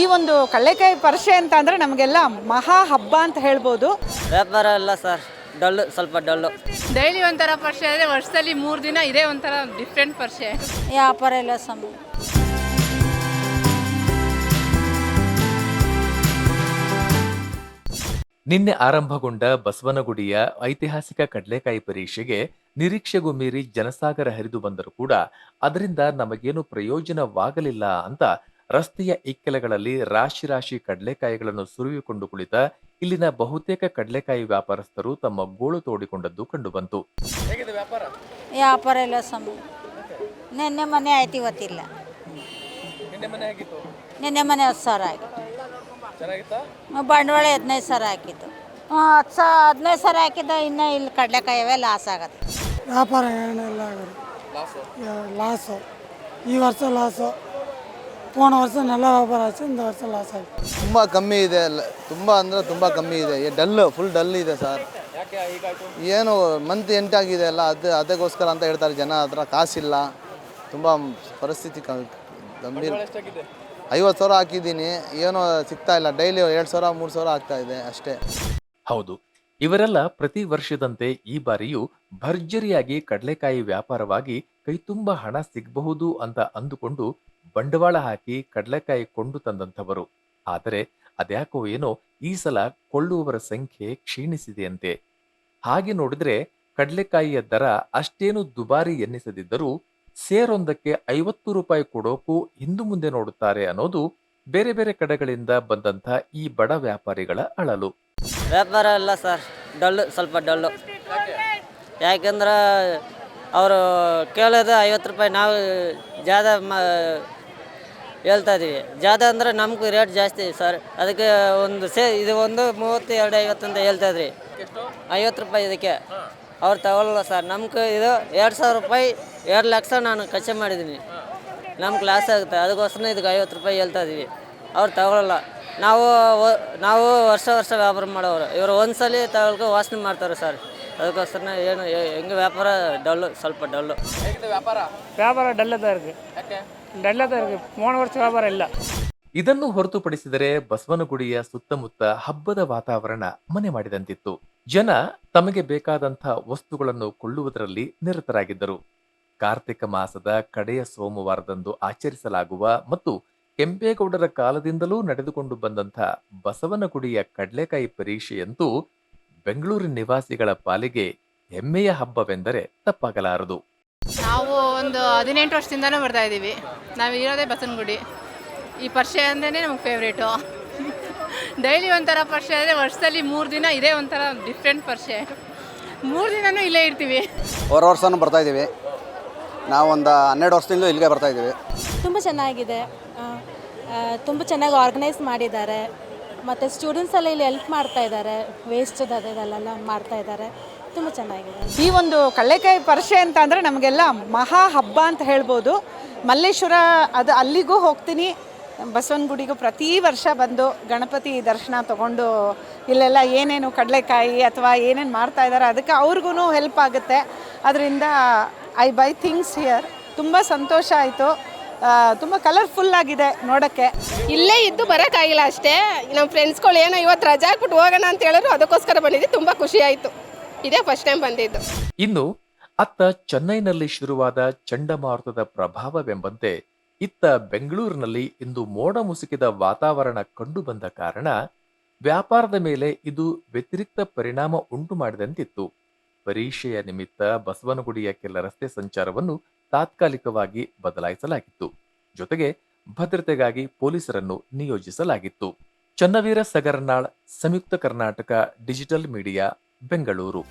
ಈ ಒಂದು ಕಳ್ಳೆಕಾಯಿ ಪರಿಷೆ ಅಂತ ಅಂದ್ರೆ ನಮಗೆಲ್ಲ ಮಹಾ ಹಬ್ಬ ಅಂತ ಹೇಳ್ಬೋದು. ವ್ಯಾಪಾರ ಎಲ್ಲ ಸರ್ ಡಲ್ಲು ಸ್ವಲ್ಪ ಡಲ್ಲು. ಡೈಲಿ ಒಂಥರ ಪರಿಷೆ ಆದರೆ ವರ್ಷದಲ್ಲಿ ಮೂರು ದಿನ ಇದೇ ಒಂಥರ ಡಿಫ್ರೆಂಟ್ ಪರಿಷೆ. ವ್ಯಾಪಾರ ಎಲ್ಲ ಸಮ. ನಿನ್ನೆ ಆರಂಭಗೊಂಡ ಬಸವನಗುಡಿಯ ಐತಿಹಾಸಿಕ ಕಡಲೆಕಾಯಿ ಪರೀಕ್ಷೆಗೆ ನಿರೀಕ್ಷೆಗೂ ಮೀರಿ ಜನಸಾಗರ ಹರಿದು ಬಂದರೂ ಕೂಡ ಅದರಿಂದ ನಮಗೇನು ಪ್ರಯೋಜನವಾಗಲಿಲ್ಲ ಅಂತ ರಸ್ತೆಯ ಇಕ್ಕೆಲಗಳಲ್ಲಿ ರಾಶಿ ರಾಶಿ ಕಡಲೆಕಾಯಿಗಳನ್ನು ಸುರಿವಿಕೊಂಡು ಕುಳಿತ ಇಲ್ಲಿನ ಬಹುತೇಕ ಕಡಲೆಕಾಯಿ ವ್ಯಾಪಾರಸ್ಥರು ತಮ್ಮ ಗೋಳು ತೋಡಿಕೊಂಡದ್ದು ಕಂಡುಬಂತು. ವ್ಯಾಪಾರ? ಇಲ್ಲ ಸ್ವಾಮಿ ನಿನ್ನೆ ಮನೆ ಆಯ್ತು ಇವತ್ತಿಲ್ಲ. ನಿನ್ನೆ ಮನೆ ಹತ್ತು ಸಾವಿರ ಆಗಿತ್ತು ಬಂಡವಾಳ ಹದಿನೈದು ಸಾವಿರ ಹಾಕಿದ್ದು. ಹ್ಞೂ ಹತ್ತು ಸಾವಿರ ಹದಿನೈದು ಸಾವಿರ ಹಾಕಿದ್ದು ಇನ್ನೂ ಇಲ್ಲಿ ಕಡಲೆಕಾಯವೇ ಲಾಸ್ ಆಗತ್ತೆ. ವ್ಯಾಪಾರ ಏನೆಲ್ಲ ಆಗೋದು ಲಾಸು ಈ ವರ್ಷ ಲಾಸು ಪೋಣ ವರ್ಷ ನೆಲ ವ್ಯಾಪಾರ ಆಯ್ತು இந்த ವರ್ಷ ಲಾಸ್ ಆಯ್ತು ತುಂಬ ಕಮ್ಮಿ ಇದೆ ಲ- ತುಂಬ ಅಂದರೆ ತುಂಬ ಕಮ್ಮಿ ಇದೆ ಡಲ್ ಫುಲ್ ಡಲ್ ಇದೆ ಸರ್ ಏನು ಮಂತ್ ಎಂಟಾಗಿದೆ ಅಲ್ಲ ಅದು ಅದಕ್ಕೋಸ್ಕರ ಅಂತ ಹೇಳ್ತಾರೆ ಜನ ಹತ್ರ ಕಾಸಿಲ್ಲ ತುಂಬ ಪರಿಸ್ಥಿತಿ ಕ- ಗಂಭೀರ ಐವತ್ತು ಸಾವಿರ ಹಾಕಿದ್ದೀನಿ ಏನೋ ಸಿಗ್ತಾ ಇಲ್ಲ ಡೈಲಿ ಎರಡು ಸಾವಿರ ಮೂರು ಸಾವಿರ ಆಗ್ತಾ ಇದೆ ಅಷ್ಟೇ ಹೌದು ಇವರೆಲ್ಲ ಪ್ರತಿ ವರ್ಷದಂತೆ ಈ ಬಾರಿಯೂ ಭರ್ಜರಿಯಾಗಿ ಕಡಲೆಕಾಯಿ ವ್ಯಾಪಾರವಾಗಿ ಕೈತುಂಬ ಹಣ ಸಿಗಬಹುದು ಅಂತ ಅಂದುಕೊಂಡು ಬಂಡವಾಳ ಹಾಕಿ ಕಡಲೆಕಾಯಿ ಕೊಂಡು ತಂದಂಥವರು. ಆದರೆ ಅದ್ಯಾಕೋ ಏನೋ ಈ ಸಲ ಕೊಳ್ಳುವವರ ಸಂಖ್ಯೆ ಕ್ಷೀಣಿಸಿದೆಯಂತೆ. ಹಾಗೆ ನೋಡಿದ್ರೆ ಕಡಲೆಕಾಯಿಯ ದರ ಅಷ್ಟೇನು ದುಬಾರಿ ಎನ್ನಿಸದಿದ್ದರೂ ಸೇರೊಂದಕ್ಕೆ ಐವತ್ತು ರೂಪಾಯಿ ಕೊಡೋಕು ಹಿಂದು ಮುಂದೆ ನೋಡುತ್ತಾರೆ ಅನ್ನೋದು ಬೇರೆ ಬೇರೆ ಕಡೆಗಳಿಂದ ಬಂದಂಥ ಈ ಬಡ ವ್ಯಾಪಾರಿಗಳ ಅಳಲು. ವ್ಯಾಪಾರ ಅಲ್ಲ ಸರ್, ಡಲ್ಲು, ಸ್ವಲ್ಪ ಡಲ್ಲು. ಯಾಕೆಂದ್ರೆ ಅವರು ಕೇಳೋದು ಐವತ್ತು ರೂಪಾಯಿ, ನಾವು ಜಾದ ಮ ಹೇಳ್ತಾ ಇದೀವಿ ಜಾದ ಅಂದರೆ ನಮಗೂ ರೇಟ್ ಜಾಸ್ತಿ ಸರ್. ಅದಕ್ಕೆ ಒಂದು ಸೇ, ಇದು ಒಂದು ಮೂವತ್ತು, ಎರಡು ಐವತ್ತು ಅಂತ ಹೇಳ್ತಾ ಇದ್ರಿ. ಐವತ್ತು ರೂಪಾಯಿ ಇದಕ್ಕೆ. ಅವ್ರು ತಗೊಳ್ಳಲ್ಲ ಸರ್. ನಮ್ಗೆ ಇದು ಎರಡು ಸಾವಿರ ರೂಪಾಯಿ, ಎರಡು ಲಕ್ಷ ನಾನು ಖರ್ಚು ಮಾಡಿದ್ದೀನಿ. ನಮ್ಗೆ ಲಾಸ್ ಆಗುತ್ತೆ. ಅದಕ್ಕೋಸ್ಕರ ಇದಕ್ಕೆ ಐವತ್ತು ರೂಪಾಯಿ ಹೇಳ್ತಾ ಇದೀವಿ ಅವ್ರು ತಗೊಳ್ಳಲ್ಲ ನಾವು ನಾವು ವರ್ಷ ವರ್ಷ ವ್ಯಾಪಾರ ಮಾಡೋರು. ಇವರು ಒಂದ್ಸಲಿ ತಗೊಳ್ಕೊ ವಾಸನೆ ಮಾಡ್ತಾರೆ ಸರ್. அதுக்கோசரம் ಏನು ಹೆಂಗೆ ವ್ಯಾಪಾರ? டல்லு ಸ್ವಲ್ಪ டல்லு ವ್ಯಾಪಾರ? ವ್ಯಾಪಾರ ಡಲ್ಲದ தான் இருக்குது ಯಾಕೆ டல்லாக தான் இருக்குது போன ಇದನ್ನು ಹೊರತುಪಡಿಸಿದರೆ ಬಸವನಗುಡಿಯ ಸುತ್ತಮುತ್ತ ಹಬ್ಬದ ವಾತಾವರಣ ಮನೆ ಮಾಡಿದಂತಿತ್ತು. ಜನ ತಮಗೆ ಬೇಕಾದಂಥ ವಸ್ತುಗಳನ್ನು ಕೊಳ್ಳುವುದರಲ್ಲಿ ನಿರತರಾಗಿದ್ದರು. ಕಾರ್ತಿಕ ಮಾಸದ ಕಡೆಯ ಸೋಮವಾರದಂದು ಆಚರಿಸಲಾಗುವ ಮತ್ತು ಕೆಂಪೇಗೌಡರ ಕಾಲದಿಂದಲೂ ನಡೆದುಕೊಂಡು ಬಂದಂಥ ಬಸವನಗುಡಿಯ ಕಡಲೆಕಾಯಿ ಪರೀಕ್ಷೆಯಂತೂ ಬೆಂಗಳೂರಿನ ನಿವಾಸಿಗಳ ಪಾಲಿಗೆ ಹೆಮ್ಮೆಯ ಹಬ್ಬವೆಂದರೆ ತಪ್ಪಾಗಲಾರದು. ನಾವು ಒಂದು ಹದಿನೆಂಟು ವರ್ಷದಿಂದನೂ ಬರ್ತಾ ಇದ್ದೀವಿ. ನಾವು ಇರೋದೇ ಬಸನಗುಡಿ ಈ ಪರಿಷೆ ಅಂದ್ರೇ ನಮಗೆ ಫೇವ್ರೇಟು ಡೈಲಿ ಒಂಥರ ಪರಿಷೆ ಅಂದರೆ ವರ್ಷದಲ್ಲಿ ಮೂರು ದಿನ ಇದೇ ಒಂಥರ ಡಿಫ್ರೆಂಟ್ ಪರಿಷೆ ಮೂರು ದಿನನೂ ಇಲ್ಲೇ ಇರ್ತೀವಿ. ಹೊರ ವರ್ಷನೂ ಬರ್ತಾ ಇದ್ದೀವಿ. ನಾವು ಒಂದು ಹನ್ನೆರಡು ವರ್ಷದಿಂದ ಇಲ್ಲಿಗೆ ಬರ್ತಾ ಇದ್ದೀವಿ. ತುಂಬ ಚೆನ್ನಾಗಿದೆ. ತುಂಬ ಚೆನ್ನಾಗಿ ಆರ್ಗನೈಸ್ ಮಾಡಿದ್ದಾರೆ. ಮತ್ತು ಸ್ಟೂಡೆಂಟ್ಸ್ ಎಲ್ಲ ಇಲ್ಲಿ ಹೆಲ್ಪ್ ಮಾಡ್ತಾ ಇದ್ದಾರೆ ವೇಸ್ಟ್ ಅದೆಲ್ಲ ಮಾಡ್ತಾ ಇದ್ದಾರೆ ತುಂಬ ಚೆನ್ನಾಗಿದೆ. ಈ ಒಂದು ಕಳ್ಳೆಕಾಯಿ ಪರಿಷೆ ಅಂತ ಅಂದರೆ ನಮಗೆಲ್ಲ ಮಹಾ ಹಬ್ಬ ಅಂತ ಹೇಳ್ಬೋದು. ಮಲ್ಲೇಶ್ವರ, ಅದು ಅಲ್ಲಿಗೂ ಹೋಗ್ತೀನಿ. ಬಸವನಗುಡಿಗೂ ಪ್ರತಿ ವರ್ಷ ಬಂದು ಗಣಪತಿ ದರ್ಶನ ತಗೊಂಡು ಇಲ್ಲೆಲ್ಲ ಏನೇನು ಕಡಲೆಕಾಯಿ ಅಥವಾ ಏನೇನು ಮಾಡ್ತಾ ಇದ್ದಾರೆ ಅದಕ್ಕೆ ಅವ್ರಿಗೂ ಹೆಲ್ಪ್ ಆಗುತ್ತೆ. ಅದರಿಂದ ಐ ಬೈ ಥಿಂಗ್ಸ್ ಹಿಯರ್ ತುಂಬ ಸಂತೋಷ ಆಯಿತು. ತುಂಬ ಕಲರ್ಫುಲ್ ಆಗಿದೆ ನೋಡೋಕ್ಕೆ. ಇಲ್ಲೇ ಇದ್ದು ಬರೋಕ್ಕಾಗಿಲ್ಲ ಅಷ್ಟೇ. ನಮ್ಮ ಫ್ರೆಂಡ್ಸ್ಗಳು ಏನೋ ಇವತ್ತು ರಜಾ ಹಾಕ್ಬಿಟ್ಟು ಹೋಗೋಣ ಅಂತ ಹೇಳಿದ್ರು ಅದಕ್ಕೋಸ್ಕರ ಬಂದಿದ್ದು. ತುಂಬ ಖುಷಿ ಆಯಿತು. ಇದೇ ಫಸ್ಟ್ ಟೈಮ್ ಬಂದಿದ್ದು. ಇನ್ನು ಅತ್ತ ಚೆನ್ನೈನಲ್ಲಿ ಶುರುವಾದ ಚಂಡಮಾರುತದ ಪ್ರಭಾವವೆಂಬಂತೆ ಇತ್ತ ಬೆಂಗಳೂರಿನಲ್ಲಿ ಇಂದು ಮೋಡ ಮುಸುಕಿದ ವಾತಾವರಣ ಕಂಡುಬಂದ ಕಾರಣ ವ್ಯಾಪಾರದ ಮೇಲೆ ಇದು ವ್ಯತಿರಿಕ್ತ ಪರಿಣಾಮ ಉಂಟು ಮಾಡಿದಂತಿತ್ತು. ಪರೀಕ್ಷೆಯ ನಿಮಿತ್ತ ಬಸವನಗುಡಿಯ ಕೆಲ ರಸ್ತೆ ಸಂಚಾರವನ್ನು ತಾತ್ಕಾಲಿಕವಾಗಿ ಬದಲಾಯಿಸಲಾಗಿತ್ತು. ಜೊತೆಗೆ ಭದ್ರತೆಗಾಗಿ ಪೊಲೀಸರನ್ನು ನಿಯೋಜಿಸಲಾಗಿತ್ತು. Channaveera Sagarnal Samyukta Karnataka digital media Bengaluru.